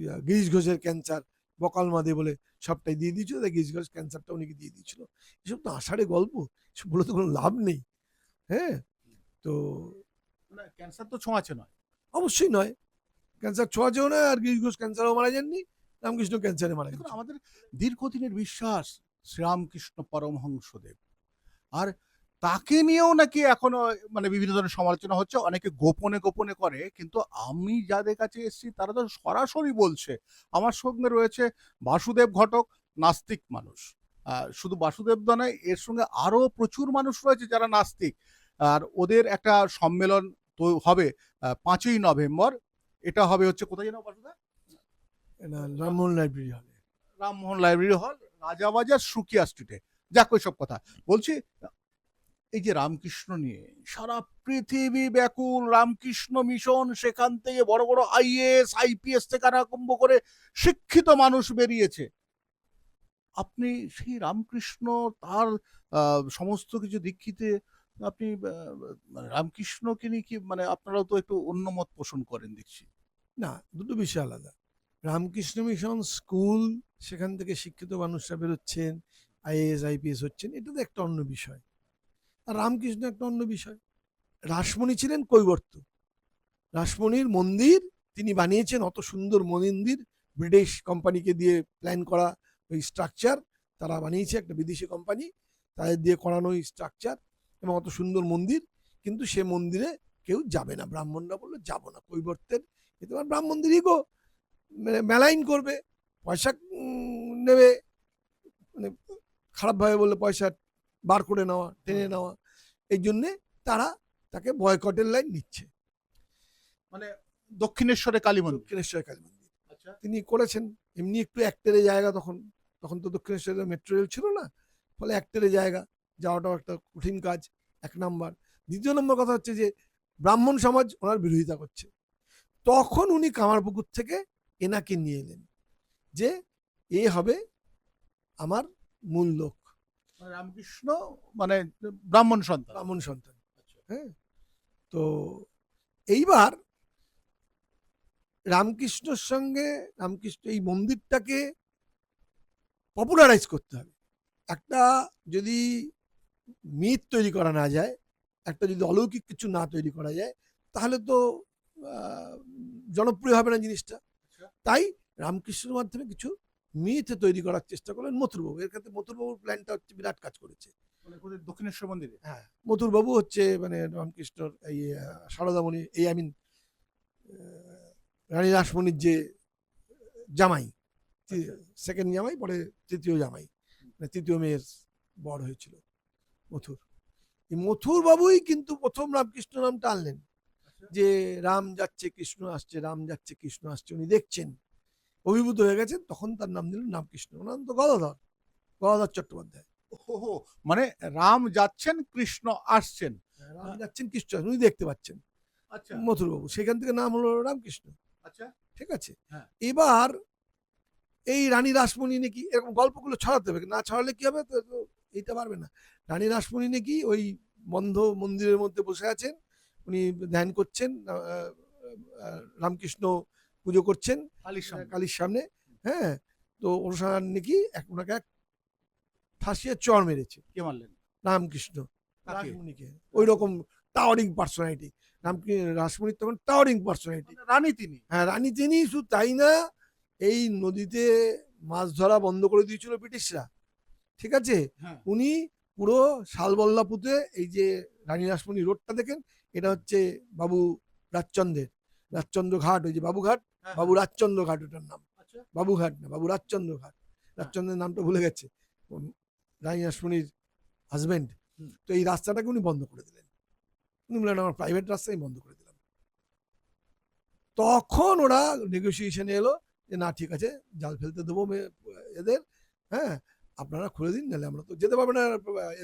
গিরিশ ঘোষের ক্যান্সার বকাল মাদে বলে সবটাই দিয়ে দিয়েছিল তাই গিরিশ ঘোষ ক্যান্সারটা উনিকে দিয়ে দিয়েছিল। এসব তো আষাঢ়ে গল্প এসব বলে তো কোনো লাভ নেই। হ্যাঁ? তো ক্যান্সার তো ছোঁয়াচে নয়। অবশ্যই নয়। ক্যান্সার ছোঁয়াছেও না আর গিরিশ ঘোষ ক্যান্সারও মারা যাননি রামকৃষ্ণ ক্যান্সারে মারা গেছে। আমাদের দীর্ঘদিনের বিশ্বাস শ্রীরামকৃষ্ণ পরমহংসদেব। আর তাকে নিয়েও নাকি এখনও মানে বিভিন্ন ধরনের সমালোচনা হচ্ছে অনেকে গোপনে গোপনে করে কিন্তু আমি যাদের কাছে এসেছি তারা তো সরাসরি বলছে আমার সঙ্গে রয়েছে বাসুদেব ঘটক নাস্তিক মানুষ। শুধু বাসুদেব দা নয় এর সঙ্গে আরও প্রচুর মানুষ রয়েছে যারা নাস্তিক। আর ওদের একটা সম্মেলন তো হবে পাঁচই নভেম্বর এটা হবে হচ্ছে কোথায় যেন বাসুদেব রামমোহন লাইব্রেরি হলে রামমোহন লাইব্রেরি হল রাজাবাজার সুকিয়া স্ট্রিটে। যাক ওই সব কথা। বলছি এই যে রামকৃষ্ণ নিয়ে সারা পৃথিবী ব্যাকুল, রামকৃষ্ণ মিশন, সেখান থেকে বড় বড় আইএস আইপিএস থেকে আরম্ভ করে শিক্ষিত মানুষ বেরিয়েছে। আপনি সেই রামকৃষ্ণ, তার সমস্ত কিছু দীক্ষিতে আপনি মানে রামকৃষ্ণকে নিয়ে কি মানে আপনারাও তো একটু অন্য মত পোষণ করেন দেখছি। না, দুটো বিষয় আলাদা। রামকৃষ্ণ মিশন স্কুল, সেখান থেকে শিক্ষিত মানুষরা বেরোচ্ছেন আইএএস আইপিএস হচ্ছেন, এটা তো একটা অন্য বিষয়। আর রামকৃষ্ণ একটা অন্য বিষয়। রাসমণি ছিলেন কৈবর্ত। রাসমণির মন্দির তিনি বানিয়েছেন অত সুন্দর মন্দির ব্রিটিশ কোম্পানিকে দিয়ে প্ল্যান করা ওই স্ট্রাকচার তারা বানিয়েছে একটা বিদেশি কোম্পানি তাদের দিয়ে করানো ওই স্ট্রাকচার এবং অত সুন্দর মন্দির কিন্তু সে মন্দিরে কেউ যাবে না। ব্রাহ্মণরা বলল যাব না কৈবর্তের এ তোমার ব্রাহ্মণদেরই গো মানে মেলাইন করবে পয়সা নেবে। মানে খারাপভাবে বললে পয়সা বার করে নেওয়া টেনে নেওয়া এই জন্যে তারা তাকে বয়কটের লাইন নিচ্ছে। মানে দক্ষিণেশ্বরে কালী মন্দির দক্ষিণেশ্বর কালী মন্দির আচ্ছা। তিনি করেছেন এমনি একটু একটেরে জায়গা তখন তখন তো দক্ষিণেশ্বরে মেট্রো রেল ছিল না ফলে একটেরে জায়গা যাওয়াটাও একটা কঠিন কাজ এক নাম্বার। দ্বিতীয় নম্বর কথা হচ্ছে যে ব্রাহ্মণ সমাজ ওনার বিরোধিতা করছে। তখন উনি কামারপুকুর থেকে এনাকে নিয়ে এলেন যে এ হবে আমার মূল লোক রামকৃষ্ণ মানে ব্রাহ্মণ সন্তান ব্রাহ্মণ সন্তান আচ্ছা। হ্যাঁ তো এইবার রামকৃষ্ণর সঙ্গে রামকৃষ্ণ এই মন্দিরটাকে পপুলারাইজ করতে হবে একটা যদি মিথ তৈরি করা না যায় একটা যদি অলৌকিক কিছু না তৈরি করা যায় তাহলে তো জনপ্রিয় হবে না জিনিসটা আচ্ছা। তাই রামকৃষ্ণের মাধ্যমে কিছু মিথ তৈরি করার চেষ্টা করলেন মথুরবাবু। এর ক্ষেত্রে মথুরবাবুর প্ল্যানটা হচ্ছে বিরাট কাজ করেছে। মানে দক্ষিণেশ্বর মন্দিরে? হ্যাঁ মথুরবাবু হচ্ছে মানে রামকৃষ্ণর এই সারদামণি এই আই মিন রানী রাসমণির যে জামাই সেকেন্ড জামাই পরে তৃতীয় জামাই মানে তৃতীয় মেয়ের বড় হয়েছিল মথুর। এই মথুর বাবুই কিন্তু প্রথম রামকৃষ্ণ নামটা আনলেন। যে রাম যাচ্ছে কৃষ্ণ আসছে রাম যাচ্ছে কৃষ্ণ আসছে উনি দেখছেন। অভিভূত হয়ে গেছেন তখন তার নাম দিলেন রামকৃষ্ণ। ওনার তো গদাধর গদাধর চট্টোপাধ্যায়। ওহো মানে রাম যাচ্ছেন কৃষ্ণ আসছেন। রাম যাচ্ছেন কৃষ্ণ উনি দেখতে পাচ্ছেন। আচ্ছা। মথুরবাবু সেখান থেকে নাম হলো রামকৃষ্ণ। আচ্ছা। ঠিক আছে? হ্যাঁ। এবার এই রানী রাসমণি নাকি এরকম গল্পগুলো ছড়াতে হবে না ছড়ালে কি হবে? তো এইটা পারবে না। রানী রাসমণি নাকি ওই বন্ধ মন্দিরের মধ্যে বসে আছেন উনি ধ্যান করছেন রামকৃষ্ণ পুজো করছেন কালীর সামনে। কালীর সামনে হ্যাঁ তো অনুসার নাকি এক ওনাকে এক ফাঁসিয়ে চর মেরেছে। কে মারলেন? রামকৃষ্ণ? রাসমণিকে। ওই রকম টাওয়ারিং পার্সোনালিটি রামকৃষ্ণ রাসমণির তখন টাওয়ারিং পার্সোনালিটি রানী তিনি? হ্যাঁ রানী তিনি শুধু তাই না এই নদীতে মাছ ধরা বন্ধ করে দিয়েছিল ব্রিটিশরা। ঠিক আছে? হ্যাঁ। উনি পুরো শালবল্লাপুতে এই যে রানী রাসমণি রোডটা দেখেন এটা হচ্ছে বাবু রাজচন্দ্রের রাজচন্দ্র ঘাট ওই যে বাবুঘাট বাবু রাজচন্দ্র ঘাট ওটার নাম। আচ্ছা। বাবুঘাট না বাবু রাজচন্দ্র ঘাট রাজচন্দ্রের নামটা ভুলে গেছে। রানী হাজবেন্ড তো এই রাস্তাটাকে উনি বন্ধ করে দিলেন। উনি বললেন আমার প্রাইভেট রাস্তায় বন্ধ করে দিলাম। তখন ওরা নেগোসিয়েশনে এলো যে না ঠিক আছে জাল ফেলতে দেবো এদের। হ্যাঁ আপনারা খুলে দিন নাহলে আমরা তো যেতে পারব না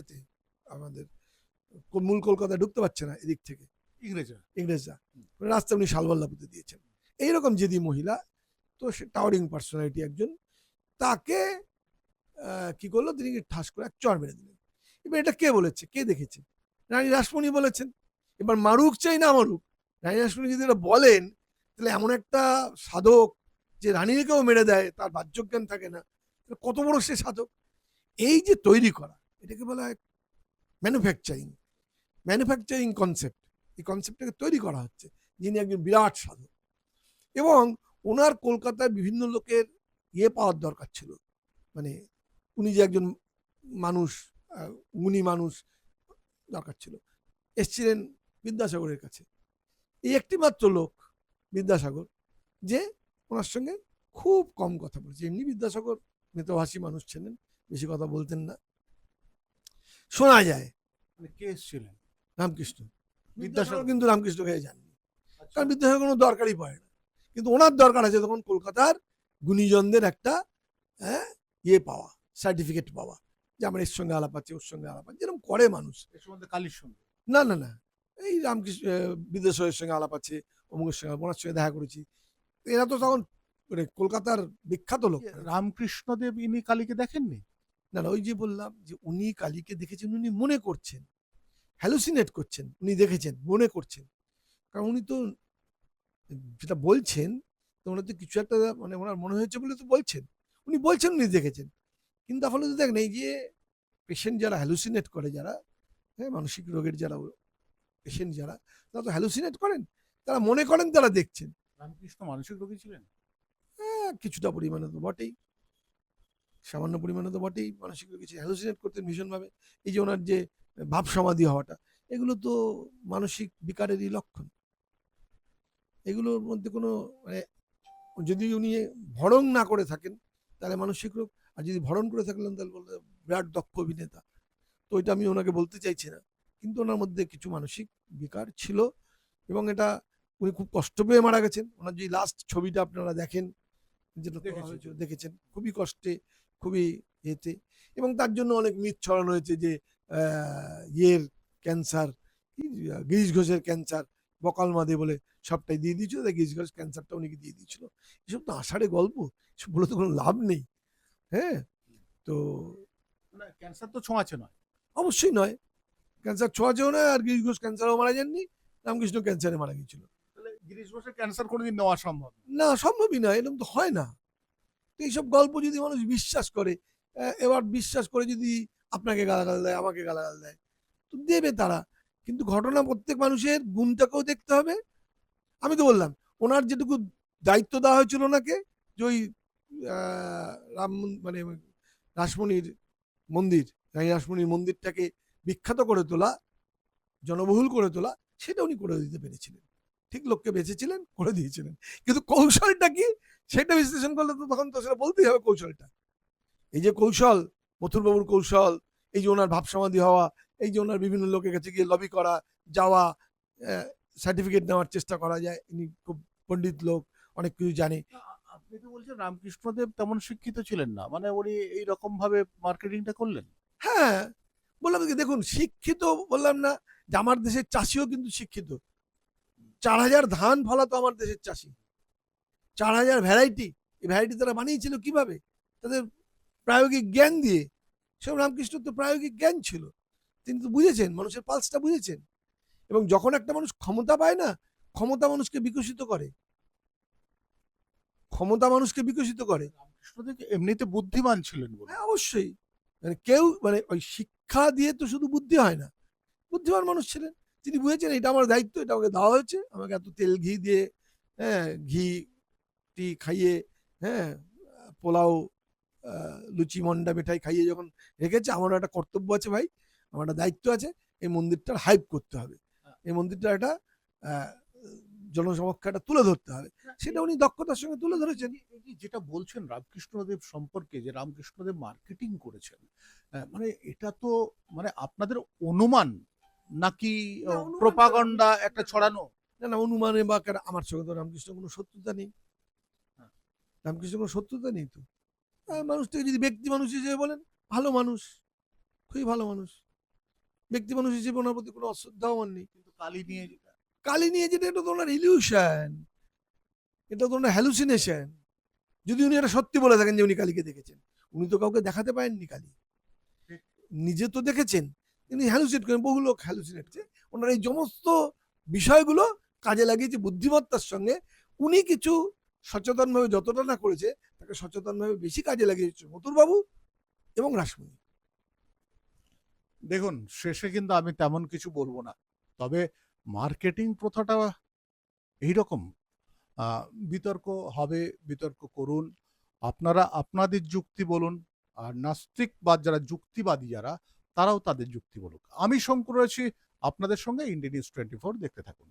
এতে। আমাদের মূল কলকাতায় ঢুকতে পারছে না এদিক থেকে। ইংরেজরা। ইংরেজরা। রাস্তা উনি শালবল্লাপুতে দিয়েছেন। এইরকম যেদি মহিলা, তো সে টাওয়ারিং পার্সোনালিটি একজন, তাকে কি করল? তিনি ঠাস করে এক চর মেরে দিলেন। এবার এটা কে বলেছে? কে দেখেছে? রানী রাসমণি বলেছেন। এবার মারুক চাই না মারুক। রানী রাসমণি যদি এটা বলেন, তাহলে এমন একটা সাধক যে রানীকেও মেরে দেয়, তার বাহ্যজ্ঞান থাকে না কত বড় সে সাধক? এই যে তৈরি করা, এটাকে বলা হয় ম্যানুফ্যাকচারিং ম্যানুফ্যাকচারিং কনসেপ্ট এই কনসেপ্টটাকে তৈরি করা হচ্ছে। যিনি একজন বিরাট সাধক। এবং ওনার কলকাতায় বিভিন্ন লোকের ইয়ে পাওয়ার দরকার ছিল। মানে উনি যে একজন মানুষ গুণী মানুষ দরকার ছিল। এসছিলেন বিদ্যাসাগরের কাছে। এই একটি মাত্র লোক বিদ্যাসাগর যে ওনার সঙ্গে খুব কম কথা বলেছে। এমনি বিদ্যাসাগর মিতভাষী মানুষ ছিলেন বেশি কথা বলতেন না। শোনা যায় মানে কে এসেছিলেন? রামকৃষ্ণ। বিদ্যাসাগর- কিন্তু রামকৃষ্ণ খেয়ে যাননি। আচ্ছা। কারণ বিদ্যাসাগর কোনো দরকারই পড়ে না। কিন্তু ওনার দরকার আছে তখন কলকাতার গুণীজনদের একটা হ্যাঁ ইয়ে পাওয়া সার্টিফিকেট পাওয়া যে আমার এর সঙ্গে আলাপ আছে ওর সঙ্গে আলাপ আছে যেরকম করে মানুষ। কালীর সঙ্গে? না না না এই রামকৃষ্ণ বিদ্যাসাগরের সঙ্গে আলাপ আছে অমুকের সঙ্গে ওনার সঙ্গে দেখা করেছি। এরা তো তখন মানে কলকাতার বিখ্যাত লোক। রামকৃষ্ণদেব ইনি কালীকে দেখেননি? না না ওই যে বললাম যে উনি কালীকে দেখেছেন উনি মনে করছেন হ্যালুসিনেট করছেন উনি দেখেছেন মনে করছেন। কারণ উনি তো যেটা বলছেন তো ওনার তো কিছু একটা মানে ওনার মনে হয়েছে বলে তো বলছেন। উনি বলছেন উনি দেখেছেন। কিন্তু তাহলে তো দেখেন এই যে পেশেন্ট যারা হ্যালুসিনেট করে যারা হ্যাঁ মানসিক রোগের যারা পেশেন্ট যারা তারা তো হ্যালুসিনেট করেন। তারা মনে করেন তারা দেখছেন। রামকৃষ্ণ মানসিক রোগী ছিলেন? হ্যাঁ, কিছুটা পরিমাণে তো বটেই। সামান্য পরিমাণে তো বটেই মানসিক রোগী হ্যালুসিনেট করতেন ভীষণভাবে। এই যে ওনার যে ভাব সমাধি হওয়াটা এগুলো তো মানসিক বিকারেরই লক্ষণ। এগুলোর মধ্যে কোনো মানে যদি উনি ভরণ না করে থাকেন তাহলে মানসিক রোগ আর যদি ভরণ করে থাকলেন তাহলে বলতে বিরাট দক্ষ অভিনেতা। তো এটা আমি ওনাকে বলতে চাইছি না। কিন্তু ওনার মধ্যে কিছু মানসিক বিকার ছিল এবং এটা উনি খুব কষ্ট পেয়ে মারা গেছেন। ওনার যে লাস্ট ছবিটা আপনারা দেখেন যেটা দেখেছেন খুবই কষ্টে খুবই এতে এবং তার জন্য অনেক মিথ ছড়ানো হয়েছে যে ইয়ের ক্যান্সার গিরিশ ঘোষের ক্যান্সার বকাল মাদে বলে সবটাই দিয়ে দিয়েছিল তাই গিরিশ ক্যান্সারটা উনিকে দিয়ে দিয়েছিল। এসব তো আষাঢ়ে গল্প এসব বলে তো কোনো লাভ নেই। হ্যাঁ? তো না ক্যান্সার তো ছোঁয়াচে নয়। অবশ্যই নয়। ক্যান্সার ছোঁয়াছেও নয় আর গিরিশ ঘোষ ক্যান্সারও মারা যাননি রামকৃষ্ণ ক্যান্সারে মারা গিয়েছিল। তাহলে গিরিশ ঘোষের ক্যান্সার কোনোদিন নেওয়া সম্ভব না। না সম্ভবই না এরকম তো হয় না। তো এইসব গল্প যদি মানুষ বিশ্বাস করে এবার বিশ্বাস করে যদি আপনাকে গালাগাল দেয় আমাকে গালাগাল দেয় তো দেবে তারা। কিন্তু ঘটনা প্রত্যেক মানুষের গুণটাকেও দেখতে হবে। আমি তো বললাম, ওনার যেটুকু দায়িত্ব দেওয়া হয়েছিল ওনাকে, যে ওই রাম মানে রাসমণির মন্দির, রানী রাসমণির মন্দিরটাকে বিখ্যাত করে তোলা, জনবহুল করে তোলা, সেটা উনি করে দিতে পেরেছিলেন। ঠিক লোককে বেঁচেছিলেন, করে দিয়েছিলেন। কিন্তু কৌশলটা কি? সেটা বিশ্লেষণ করলে তো তখন তো সেটা বলতেই হবে কৌশলটা। এই যে কৌশল, মথুরবাবুর কৌশল, এই যে ওনার ভাব সমাধি হওয়া এই যে ওনার বিভিন্ন লোকের কাছে গিয়ে লবি করা যাওয়া সার্টিফিকেট নেওয়ার চেষ্টা করা যায়। ইনি খুব পণ্ডিত লোক অনেক কিছু জানে। আপনি তো বলছেন রামকৃষ্ণদেব তেমন শিক্ষিত ছিলেন না। মানে উনি এইরকম ভাবে মার্কেটিংটা করলেন? হ্যাঁ বললাম কি দেখুন শিক্ষিত বললাম না যে আমার দেশের চাষিও কিন্তু শিক্ষিত। চার হাজার ধান ফলাতো আমার দেশের চাষি। চার হাজার ভ্যারাইটি এই ভ্যারাইটি তারা বানিয়েছিল কীভাবে? তাদের প্রায়োগিক জ্ঞান দিয়ে। সব রামকৃষ্ণ তো প্রায়োগিক জ্ঞান ছিল। তিনি তো বুঝেছেন মানুষের পালসটা বুঝেছেন। এবং যখন একটা মানুষ ক্ষমতা পায় না ক্ষমতা মানুষকে বিকশিত করে। ক্ষমতা মানুষকে বিকশিত করে। এমনিতে বুদ্ধিমান ছিলেন বলে। হ্যাঁ অবশ্যই। মানে কেউ মানে ওই শিক্ষা দিয়ে তো শুধু বুদ্ধি হয় না। বুদ্ধিমান মানুষ ছিলেন। তিনি বুঝেছেন এটা আমার দায়িত্ব এটা আমাকে দেওয়া হয়েছে। আমাকে এত তেল ঘি দিয়ে হ্যাঁ ঘি টি খাইয়ে হ্যাঁ পোলাও লুচি মন্ডা মিঠাই খাইয়ে যখন রেখেছে আমারও একটা কর্তব্য আছে ভাই। আমার একটা দায়িত্ব আছে এই মন্দিরটার হাইপ করতে হবে। এই মন্দিরটা একটা জনসমক্ষে তুলে ধরতে হবে। সেটা উনি দক্ষতার সঙ্গে তুলে ধরেছেন। যেটা বলছেন রামকৃষ্ণদেব সম্পর্কে যে রামকৃষ্ণদেব মার্কেটিং করেছেন মানে এটা তো মানে আপনাদের অনুমান নাকি প্রপাগন্ডা একটা ছড়ানো? না না অনুমানে বা আমার সঙ্গে তো রামকৃষ্ণ কোনো শত্রুতা নেই। হ্যাঁ। রামকৃষ্ণ কোনো শত্রুতা নেই তো। মানুষটাকে যদি ব্যক্তি মানুষ হিসেবে বলেন ভালো মানুষ খুবই ভালো মানুষ। ব্যক্তি মানুষ হিসেবে ওনার প্রতি কোনো অশ্রদ্ধা আমার নেই। কিন্তু কালী নিয়ে যেটা। কালি নিয়ে যেটা এটা তো ওনার ইলিউশন এটা তো ওনার হ্যালুসিনেশন যদি উনি এটা সত্যি বলে থাকেন যে উনি কালীকে দেখেছেন উনি তো কাউকে দেখাতে পারেননি কালী। নিজে তো দেখেছেন তিনি হ্যালুসিনেট করেন বহু লোক হ্যালুসিনেট ওনার এই সমস্ত বিষয়গুলো কাজে লাগিয়েছে বুদ্ধিমত্তার সঙ্গে। উনি কিছু সচেতনভাবে যতটা না করেছে তাকে সচেতনভাবে বেশি কাজে লাগিয়েছে মতুরবাবু এবং রাসমণি। দেখুন, শেষে কিন্তু আমি তেমন কিছু বলব না। তবে মার্কেটিং প্রথাটা এইরকম। বিতর্ক হবে, বিতর্ক করুন। আপনারা আপনাদের যুক্তি বলুন, আর নাস্তিকবাদ যারা, যুক্তিবাদী যারা, তারাও তাদের যুক্তি বলুক। আমি শঙ্কর রয়েছি, আপনাদের সঙ্গে ইন্ডিয়ান নিউজ টোয়েন্টি ফোর দেখতে থাকুন।